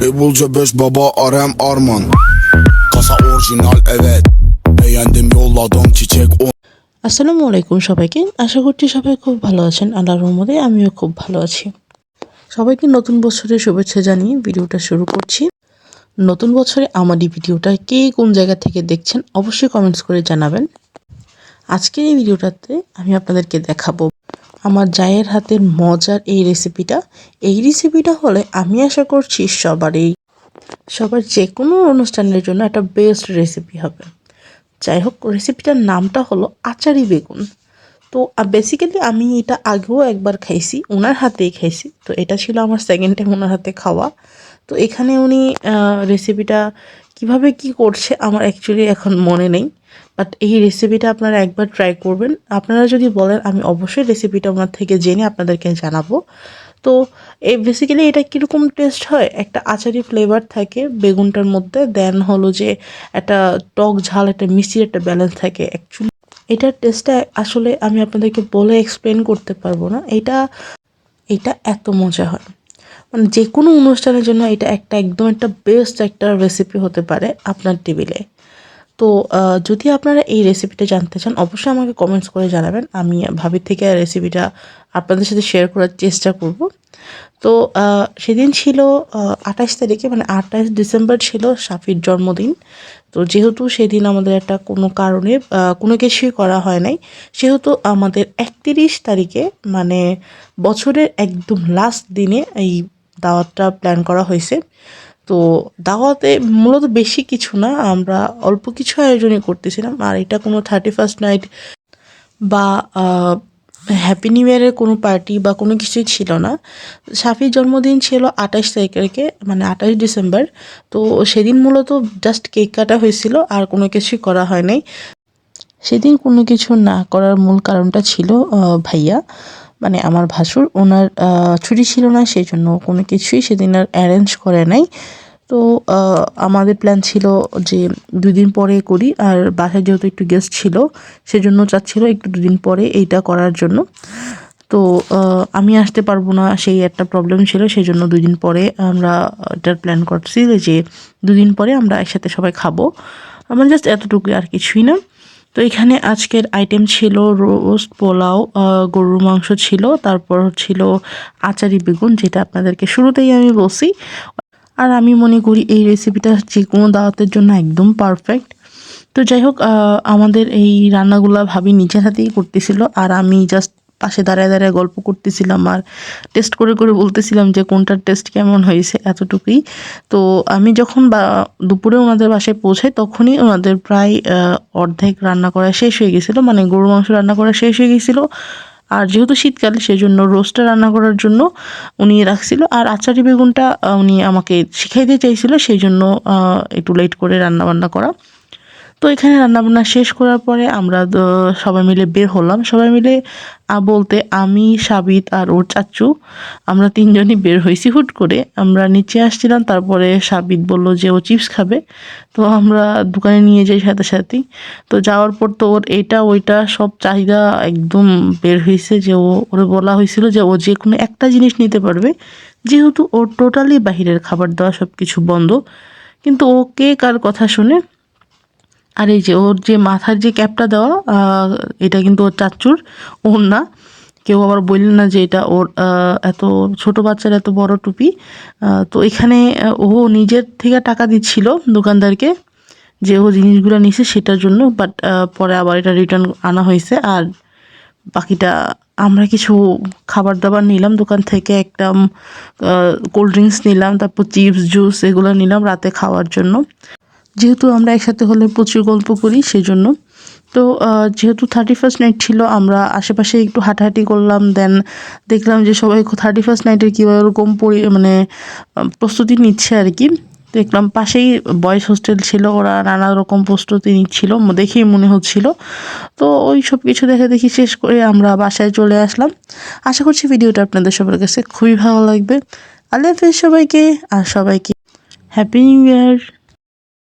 Labelce 5 baba Arem Arman. Kasa orijinal, evet. Beğendim, yolladım, çiçek o আসসালামু আলাইকুম সবাইকে। আশা করছি সবাই খুব ভালো আছেন। আল্লাহর রহমতে আমিও খুব ভালো আছি। সবাইকে নতুন বছরের শুভেচ্ছা জানিয়ে ভিডিওটা শুরু করছি। নতুন বছরে আমার এই ভিডিওটা কে কোন জায়গা থেকে দেখছেন অবশ্যই কমেন্টস করে জানাবেন। আজকের এই ভিডিওটাতে আমি আপনাদেরকে দেখাবো আমার জায়ের হাতের মজার এই রেসিপিটা এই রেসিপিটা হলে আমি আশা করছি সবারই, সবার যে কোনো অনুষ্ঠানের জন্য একটা বেস্ট রেসিপি হবে। যাই হোক রেসিপিটার নামটা হলো আচারি বেগুন। তো বেসিক্যালি আমি এটা আগেও একবার খাইছি ওনার হাতেই খাইছি। তো, এটা ছিল আমার সেকেন্ড টাইম ওনার হাতে খাওয়া। তো, এখানে উনি রেসিপিটা কীভাবে কি করছে আমার অ্যাকচুয়ালি এখন মনে নেই। বাট এই রেসিপিটা আপনারা একবার ট্রাই করবেন। আপনারা যদি বলেন, আমি অবশ্যই রেসিপিটা ওনার থেকে জেনে আপনাদেরকে জানাব। তো এই বেসিক্যালি এটা কীরকম টেস্ট হয়? একটা আচারি ফ্লেভার থাকে বেগুনটার মধ্যে দেন হলো যে একটা টক ঝাল, একটা মিষ্টির একটা ব্যালেন্স থাকে। অ্যাকচুয়ালি এটার টেস্টটা আসলে আমি আপনাদেরকে বলে এক্সপ্লেন করতে পারব না। এটা এটা এত মজা হয়। মানে যে কোনো অনুষ্ঠানের জন্য এটা একটা একদম একটা বেস্ট একটা রেসিপি হতে পারে আপনার টেবিলে তো যদি আপনারা এই রেসিপিটা জানতে চান, অবশ্যই আমাকে কমেন্টস করে জানাবেন। আমি ভাবির থেকে রেসিপিটা আপনাদের সাথে শেয়ার করার চেষ্টা করব। তো সেদিন ছিল আঠাশ তারিখে মানে আঠাশ ডিসেম্বর ছিল সাফির জন্মদিন। তো যেহেতু সেদিন আমাদের একটা কোনো কারণে কোনো কিছুই করা হয় নাই, সেহেতু আমাদের একত্রিশ তারিখে মানে বছরের একদম লাস্ট দিনে এই দাওয়াতটা প্ল্যান করা হয়েছে। তো দাওয়াতে মূলত বেশি কিছু না, আমরা অল্প কিছু আয়োজনই করতেছিলাম। আর এটা কোনো থার্টি ফার্স্ট নাইট বা হ্যাপি নিউ ইয়ারের কোনো পার্টি বা কোনো কিছুই ছিল না। সাফির জন্মদিন ছিল আঠাশ তারিখে মানে আঠাশ ডিসেম্বর। তো সেদিন মূলত জাস্ট কেক কাটা হয়েছিল, আর কোনো কিছুই করা হয় নাই সেদিন কোনো কিছু না করার মূল কারণটা ছিল ভাইয়া। মানে আমার ভাসুর, ওনার ছুটি ছিল না সেই জন্য কোনো কিছুই সেদিন আর অ্যারেঞ্জ করে নাই। তো আমাদের প্ল্যান ছিল যে দুদিন পরে করি, আর বাসায় যেহেতু একটু গেস্ট ছিল, সেজন্য চাচ্ছিল একটু দুদিন পরে এইটা করার জন্য। তো আমি আসতে পারব না, সেই একটা প্রবলেম ছিল সেই জন্য দুই দিন পরে আমরা এটার প্ল্যান করছি যে দুদিন পরে আমরা একসাথে সবাই খাব। আমার জাস্ট এতটুকুই আর কিছুই না। তো এখানে আজকের আইটেম ছিল রোস্ট পোলাও গরুর মাংস ছিল, তারপর ছিল আচারি বেগুন, যেটা আপনাদেরকে শুরুতেই আমি বলছি। আর আমি মনে করি এই রেসিপিটা যে কোনো দাওয়াতের জন্য একদম পারফেক্ট তো যাই হোক আমাদের এই রান্নাগুলো ভাবি নিজের হাতেই করতেছিল, আর আমি জাস্ট পাশে দাঁড়ায় দাঁড়ায় গল্প করতেছিলাম আর টেস্ট করে করে বলতেছিলাম যে কোনটার টেস্ট কেমন হয়েছে এতটুকুই। তো আমি যখন বা দুপুরে ওনাদের বাসায় পৌঁছাই তখনই ওনাদের প্রায় অর্ধেক রান্না করা শেষ হয়ে গেছিল মানে গরুর মাংস রান্না করা শেষ হয়ে গেছিল। আর যেহেতু শীতকাল সেজন্য রোস্টটা রান্না করার জন্য উনি রাখছিল আর আচারি বেগুনটা উনি আমাকে শিখাইতে চাইছিল, সেই জন্য একটু লেট করে রান্না বান্না করা। তো এখানে রান্নাবান্না শেষ করার পরে আমরা সবাই মিলে বের হলাম। সবাই মিলে বলতে আমি, সাবিত আর ওর চাচু, আমরা তিনজনই বের হয়েছি হুট করে। আমরা নিচে আসছিলাম, তারপরে সাবিত বলল যে ও চিপস খাবে। তো আমরা দোকানে নিয়ে যাই সাথে সাথেই। তো যাওয়ার পর তো ওর এটা, ওইটা সব চাহিদা একদম বের হয়েছে যে ও, ওরে বলা হয়েছিল যে ও যে কোনো একটা জিনিস নিতে পারবে। যেহেতু ওর টোটালি বাহিরের খাবার দেওয়া সব কিছু বন্ধ। কিন্তু ও কে কার কথা শুনে আর এই যে ওর যে মাথার যে ক্যাপটা দেওয়া এটা কিন্তু ওর চাচ্চুর ওর না। কেউ আবার বললেন না যে এটা ওর এত ছোট বাচ্চার এত বড় টুপি। তো এখানে ও নিজের থেকে টাকা দিচ্ছিল দোকানদারকে যে ও জিনিসগুলো নিছে সেটার জন্য বাট পরে আবার এটা রিটার্ন আনা হয়েছে। আর বাকিটা আমরা কিছু খাবার দাবার নিলাম দোকান থেকে, একটা কোল্ড ড্রিঙ্কস নিলাম, তারপর চিপস জুস এগুলো নিলাম রাতে খাওয়ার জন্য। যেহেতু আমরা একসাথে হলে প্রচুর গল্প করি, সেজন্য। তো যেহেতু থার্টি ফার্স্ট নাইট ছিল, আমরা আশেপাশে একটু হাঁটাহাঁটি করলাম দেন দেখলাম যে সবাই থার্টি ফার্স্ট নাইটের কীভাবে ওরকম পরি মানে প্রস্তুতি নিচ্ছে আর কি। দেখলাম পাশেই বয়েজ হোস্টেল ছিল, ওরা নানা রকম প্রস্তুতি নিচ্ছিল দেখেই মনে হচ্ছিল। তো, ওই সব কিছু দেখে দেখি শেষ করে আমরা বাসায় চলে আসলাম। আশা করছি ভিডিওটা আপনাদের সবার কাছে খুবই ভালো লাগবে। আল্লাহ সবাইকে, আর সবাইকে হ্যাপি নিউ ইয়ার